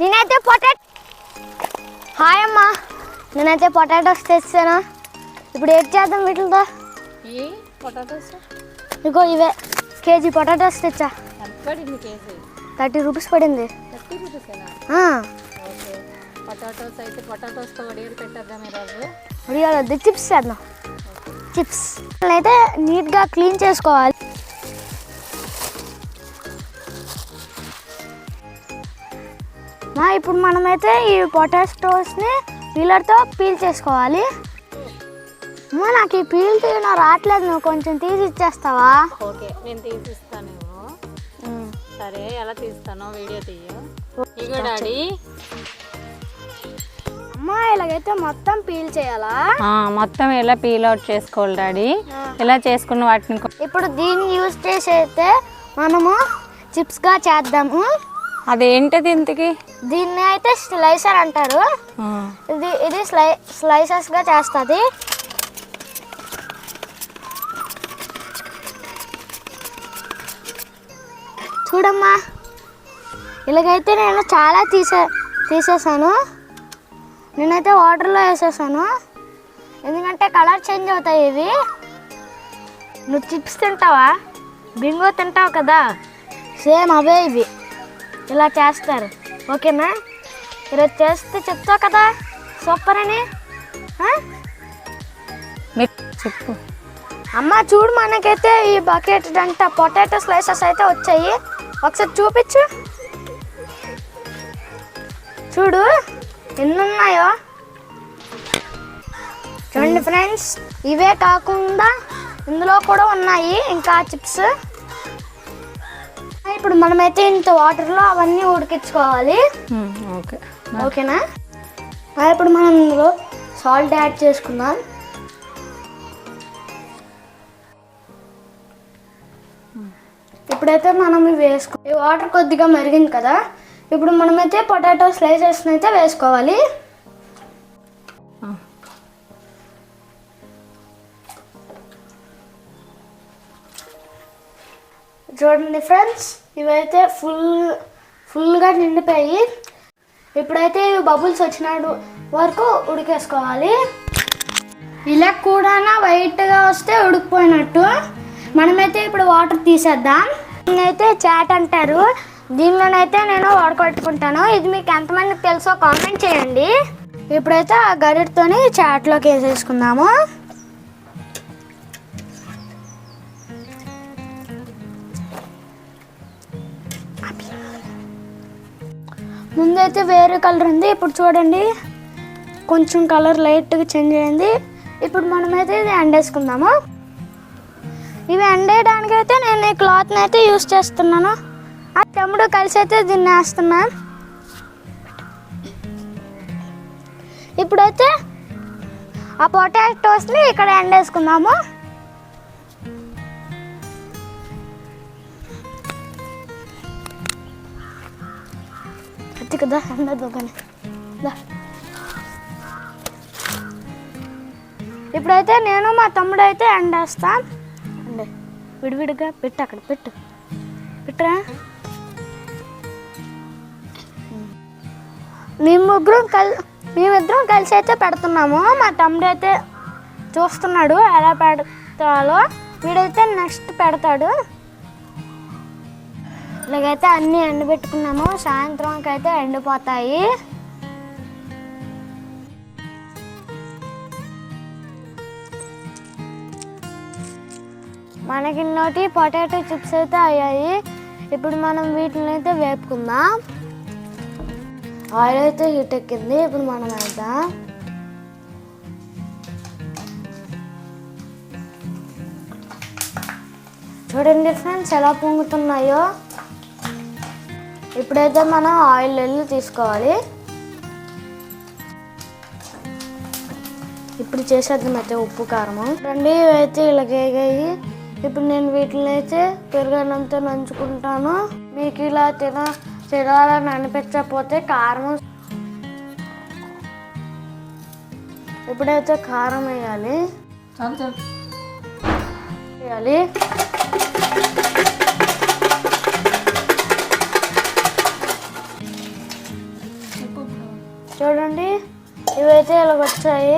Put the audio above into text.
నేనైతే potato hi అమ్మా. నేనైతే పొటాటోస్ తెచ్చాను? ఇప్పుడు ఏం చేద్దాం వీటితో? పొటాటోస్? ఇగో ఇవే. కేజీ పొటాటోస్ తెచ్చా. ఎంత పడింది కేజీ. థర్టీ రూపీస్ పడింది. థర్టీ రూపీసేనా? ఆ, ఓకే. పొటాటోస్ అయితే పొటాటోస్తో వడియాలు పెట్టేద్దాం ఈరోజు ఉడియాలొద్దు చిప్స్ చేద్దాం. చిప్స్. అయితే నీట్గా క్లీన్ చేసుకోవాలి. ఇప్పుడు మనమైతే ఈ పొటాటోస్ని పీలర్తో పీల్ చేసుకోవాలి. అమ్మా నాకు ఈ పీల్ తీయడం రావట్లేదు నువ్వు కొంచెం తీసి ఇచ్చేస్తావా? ఓకే నేను తీసిస్తాను సరే ఎలా తీస్తానో వీడియో తీయ. ఇగో డాడీ. అమ్మా ఇలాగైతే మొత్తం పీల్ చేయాలా? మొత్తం ఎలా పీల్ అవుట్ చేసుకోవాలి డాడీ? ఇలా చేసుకున్న వాటిని ఇప్పుడు దీన్ని యూజ్ చేసి అయితే మనము చిప్స్గా చేద్దాము. అదేంటది ఇంతకి? దీన్ని అయితే స్లైసర్ అంటారు. ఇది ఇది స్లై స్లైసెస్గా చేస్తుంది. చూడమ్మా. ఇలాగైతే నేను చాలా తీసే తీసేసాను. నేనైతే వాటర్లో వేసేసాను. ఎందుకంటే కలర్ చేంజ్ అవుతాయి ఇవి. నువ్వు చిప్స్ తింటావా? బింగో తింటావు కదా? సేమ్ అవే ఇవి. ఇలా చేస్తారు. ఓకేనా? ఈరోజు చేస్తే చెప్తావు కదా? సూపర్ అని? చెప్పు. అమ్మ చూడు మనకైతే ఈ బకెట్ అంట పొటాటో స్లైసెస్ అయితే వచ్చాయి. ఒకసారి చూపించు. చూడు ఎన్ని ఉన్నాయో చూడండి ఫ్రెండ్స్ ఇవే కాకుండా ఇందులో కూడా ఉన్నాయి. ఇంకా చిప్స్ ఇప్పుడు మనమైతే ఇంత వాటర్లో అవన్నీ ఉడికించుకోవాలి. ఓకే. ఓకేనా? ఇప్పుడు మనం ఇందులో సాల్ట్ యాడ్ చేసుకుందాం. ఇప్పుడైతే మనం ఇవి వేసుకో వాటర్ కొద్దిగా మరిగింది కదా. ఇప్పుడు మనమైతే పొటాటో స్లైసెస్ అయితే వేసుకోవాలి. చూడండి ఫ్రెండ్స్ ఇవైతే ఫుల్ ఫుల్గా నిండిపోయి ఇప్పుడైతే ఇవి బబుల్స్ వచ్చినాడు వరకు ఉడికేసుకోవాలి. ఇలా కూడా వైట్గా వస్తే ఉడికిపోయినట్టు. మనమైతే ఇప్పుడు వాటర్ తీసేద్దాం. దీన్నైతే చాట్ అంటారు. దీనిలోనైతే నేను వాడుకొట్టుకుంటాను. ఇది మీకు ఎంతమందికి తెలుసో కామెంట్ చేయండి. ఇప్పుడైతే ఆ గరిటతోని చాట్లోకి వేసేసుకుందాము. ముందైతే వేరే కలర్ ఉంది. ఇప్పుడు చూడండి. కొంచెం కలర్ లైట్గా చేంజ్ అయింది. ఇప్పుడు మనమైతే ఇది ఎండేసుకుందాము ఇవి ఎండేయడానికి అయితే నేను ఈ క్లాత్ని అయితే యూస్ చేస్తున్నాను. ఆ తమ్ముడు కలిసి అయితే దీన్ని వేస్తున్నాను ఇప్పుడైతే ఆ పొటాటోస్ని ఇక్కడ ఎండేసుకుందాము అది да, ఎండదు కానీ ఇప్పుడైతే నేను మా తమ్ముడు అయితే ఎండేస్తాం. అండి విడివిడిగా పెట్టు అక్కడ పెట్టు. పెట్టరా? మేము ముగ్గురం కల్ మేమిద్దరం కలిసి అయితే పెడుతున్నాము. మా తమ్ముడు అయితే చూస్తున్నాడు ఎలా పెడతాలో. వీడైతే నెక్స్ట్ పెడతాడు. ఇలాగైతే అన్నీ ఎండబెట్టుకున్నాము. సాయంత్రంకి అయితే ఎండిపోతాయి. మనకి నోటి పొటాటో చిప్స్ అయితే అయ్యాయి. ఇప్పుడు మనం వీటిని అయితే వేపుకుందాం. ఆయిల్ అయితే హీట్ ఎక్కింది. ఇప్పుడు మనం వేద్దాం. చూడండి ఫ్రెండ్స్ ఎలా పొంగుతున్నాయో. ఇప్పుడైతే మనం ఆయిల్ వెళ్ళి తీసుకోవాలి. ఇప్పుడు చేసేద్దాం అయితే ఉప్పు కారము. రండి ఇవైతే ఇలాగేగాయి ఇప్పుడు నేను వీటిని అయితే పెరుగన్నంతో నంచుకుంటాను. మీకు ఇలా తిన తినాలని అనిపించకపోతే కారం ఇప్పుడైతే కారం వేయాలి. వేయాలి. చూడండి. ఇవైతే ఇలా వచ్చాయి